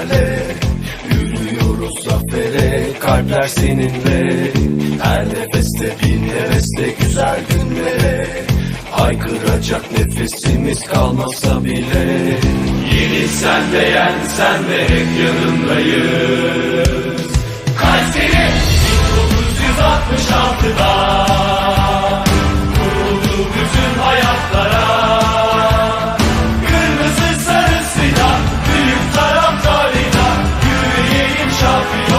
hayallerle Yürüyoruz zafere kalpler seninle. Her nefeste bin nefeste güzel günlere. Haykıracak nefesimiz kalmasa bile. Yeni sen de yen sen de hep yanındayım shall be.